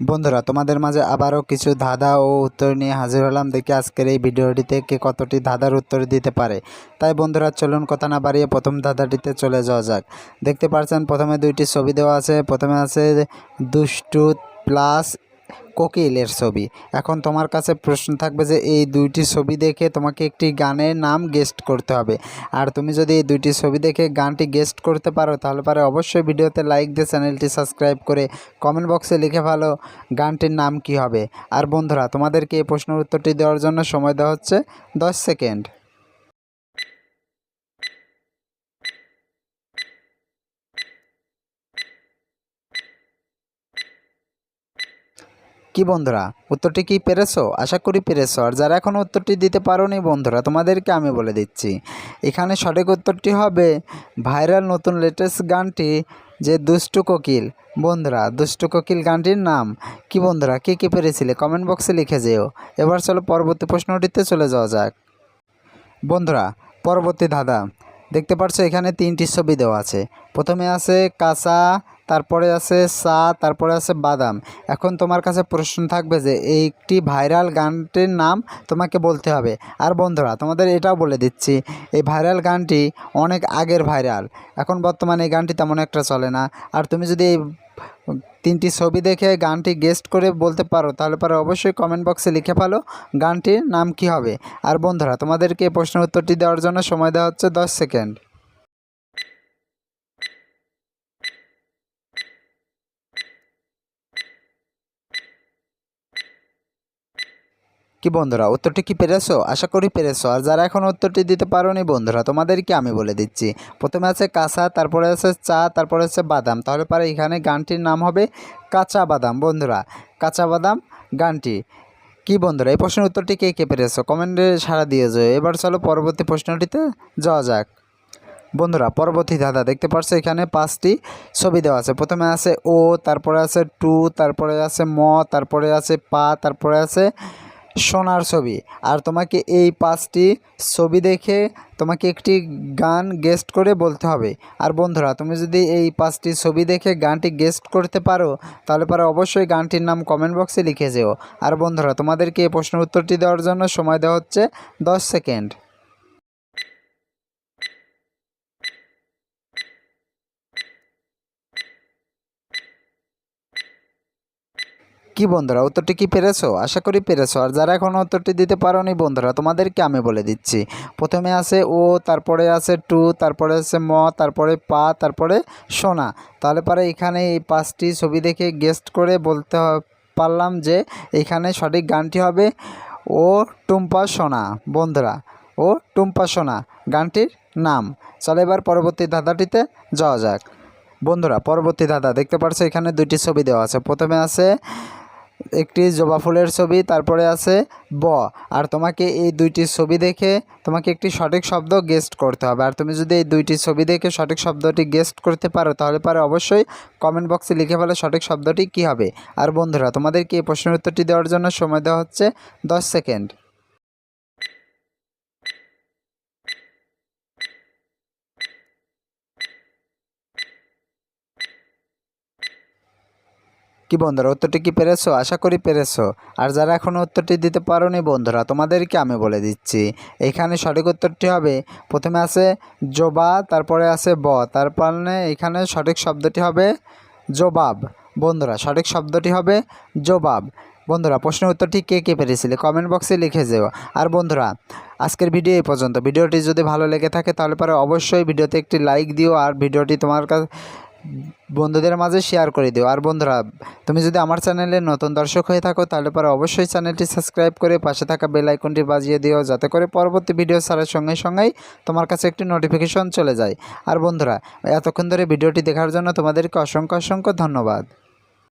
বন্ধুরা, তোমাদের মাঝে আবারও কিছু ধাঁধা ও উত্তর নিয়ে হাজির হলাম। দেখি আজকের এই ভিডিওটিতে কে কতটি ধাঁধার উত্তর দিতে পারে। তাই বন্ধুরা, চলুন কথা না বাড়িয়ে প্রথম ধাঁধাটিতে চলে যাওয়া যাক। দেখতে পাচ্ছেন প্রথমে দুইটি ছবি দেওয়া আছে। প্রথমে আছে দুষ্টু প্লাস কোকিলের ছবি। এখন তোমার কাছে প্রশ্ন থাকবে যে, এই দুইটি ছবি দেখে তোমাকে একটি গানের নাম গেস্ট করতে হবে। আর তুমি যদি এই দুইটি ছবি দেখে গানটি গেস্ট করতে পারো, তাহলে পারে অবশ্যই ভিডিওতে লাইক দিয়ে চ্যানেলটি সাবস্ক্রাইব করে কমেন্ট বক্সে লিখে ভালো গানটির নাম কি হবে। আর বন্ধুরা, তোমাদেরকে এই প্রশ্নের উত্তরটি দেওয়ার জন্য সময় দেওয়া হচ্ছে দশ সেকেন্ড। কি বন্ধুরা? উত্তরটি কি পেরেছ? আশা করি পেরেছ। আর যারা এখনও উত্তরটি দিতে পারোনি বন্ধুরা, তোমাদেরকে আমি বলে দিচ্ছি। এখানে সঠিক উত্তরটি হবে ভাইরাল নতুন লেটেস্ট গানটি যে দুষ্টু কোকিল। বন্ধুরা, দুষ্টু কোকিল গানটির নাম কি বন্ধুরা? কে কে পেরেছিলে? কমেন্ট বক্সে লিখে যেও। এবার চলো পরবর্তী প্রশ্নটিতে চলে যাওয়া যাক। বন্ধুরা, পরবর্তী ধাঁধা। দেখতে পাচ্ছ এখানে তিনটি ছবি দেওয়া আছে। প্রথমে আছে কাঁচা তারপরে আছে চা, তারপরে আছে বাদাম। এখন তোমার কাছে প্রশ্ন থাকবে যে, একটি ভাইরাল গানটির নাম তোমাকে বলতে হবে। আর বন্ধুরা, তোমাদের এটাও বলে দিচ্ছি, এই ভাইরাল গানটি অনেক আগের ভাইরাল। এখন বর্তমানে এই গানটি তেমন একটা চলে না। আর তুমি যদি এই তিনটি ছবি দেখে গানটি গেস্ট করে বলতে পারো, তাহলে পরে অবশ্যই কমেন্ট বক্সে লিখে ফেলো গানটির নাম কি হবে। আর বন্ধুরা, তোমাদেরকে প্রশ্নের উত্তরটি দেওয়ার জন্য সময় দেওয়া হচ্ছে দশ সেকেন্ড। কি বন্ধুরা, উত্তরটি কি পেরেছ? আশা করি পেরেছ। আর যারা এখন উত্তরটি দিতে পারোনি বন্ধুরা, তোমাদেরকে আমি বলে দিচ্ছি। প্রথমে আছে কাঁচা তারপরে আছে চা, তারপরে আছে বাদাম। তাহলে পরে এখানে গানটির নাম হবে কাঁচা বাদাম। বন্ধুরা, কাঁচা বাদাম গানটি। কি বন্ধুরা, এই প্রশ্নের উত্তরটি কে কে পেরেছ? কমেন্টে সাড়া দিয়ে যাও। এবার চলো পরবর্তী প্রশ্নটিতে যাওয়া যাক। বন্ধুরা, পরবর্তী ধাঁধা দেখতে পাচ্ছ এখানে পাঁচটি ছবি দেওয়া আছে। প্রথমে আছে ও, তারপরে আছে টু, তারপরে আছে ম, তারপরে আছে পা, তারপরে আছে সোনার ছবি। আর তোমাকে এই পাঁচটি ছবি দেখে তোমাকে একটি গান গেস্ট করে বলতে হবে। আর বন্ধুরা, তুমি যদি এই পাঁচটি ছবি দেখে গানটি গেস্ট করতে পারো, তাহলে পরে অবশ্যই গানটির নাম কমেন্ট বক্সে লিখে যেও। আর বন্ধুরা, তোমাদেরকে এই প্রশ্নের উত্তরটি দেওয়ার জন্য সময় দেওয়া হচ্ছে দশ সেকেন্ড। কি বন্ধুরা, উত্তরটি কি পেরেছ? আশা করি পেরেছ। আর যারা এখনও উত্তরটি দিতে পারোনি বন্ধুরা, তোমাদেরকে আমি বলে দিচ্ছি। প্রথমে আছে ও, তারপরে আছে টু, তারপরে আছে ম, তারপরে পা, তারপরে সোনা। তাহলে পরে এখানে এই পাঁচটি ছবি দেখে গেস্ট করে বলতে পারলাম যে এখানে সঠিক গানটি হবে ও টুম্পা সোনা। বন্ধুরা, ও টুম্পা সোনা, গানটির নাম। চলো এবার পরবর্তী ধাঁধাটিতে যাওয়া যাক। বন্ধুরা, পরবর্তী ধাঁধা, দেখতে পাচ্ছ এখানে দুইটি ছবি দেওয়া আছে। প্রথমে আছে একটি জবা ফুলের ছবি, তারপরে আছে ব। আর তোমাকে এই দুইটি ছবি দেখে তোমাকে একটি সঠিক শব্দ গেস্ট করতে হবে। আর তুমি যদি এই দুইটি ছবি দেখে সঠিক শব্দটি গেস্ট করতে পারো, তাহলে পারে অবশ্যই কমেন্ট বক্সে লিখে ফেলে সঠিক শব্দটি কী হবে। আর বন্ধুরা, তোমাদেরকে এই প্রশ্নের উত্তরটি দেওয়ার জন্য সময় দেওয়া হচ্ছে দশ সেকেন্ড। কি বন্ধুরা, উত্তরটি কি পেরেছ? আশা করি পেরেছ। আর যারা এখনও উত্তরটি দিতে পারোনি বন্ধুরা, তোমাদেরকে আমি বলে দিচ্ছি। এখানে সঠিক উত্তরটি হবে, প্রথমে আছে জবা, তারপরে আছে ব। তারপরে এখানে সঠিক শব্দটি হবে জবাব। বন্ধুরা, সঠিক শব্দটি হবে জবাব। বন্ধুরা, প্রশ্নের উত্তরটি কে কে পেরেছিলে? কমেন্ট বক্সে লিখে যেও। আর বন্ধুরা, আজকের ভিডিও এই পর্যন্ত। ভিডিওটি যদি ভালো লেগে থাকে, তাহলে পরে অবশ্যই ভিডিওতে একটি লাইক দিও। আর ভিডিওটি তোমার কাছে বন্ধুদের মাঝে শেয়ার করে দিও। আর বন্ধুরা, তুমি যদি আমার চ্যানেলে নতুন দর্শক হয়ে থাকো, তাহলে পরে অবশ্যই চ্যানেলটি সাবস্ক্রাইব করে পাশে থাকা বেল আইকনটি বাজিয়ে দিও, যাতে করে পরবর্তী ভিডিও ছাড়ার সঙ্গে সঙ্গেই তোমার কাছে একটি নোটিফিকেশন চলে যায়। আর বন্ধুরা, এতক্ষণ ধরে ভিডিওটি দেখার জন্য তোমাদেরকে অসংখ্য অসংখ্য ধন্যবাদ।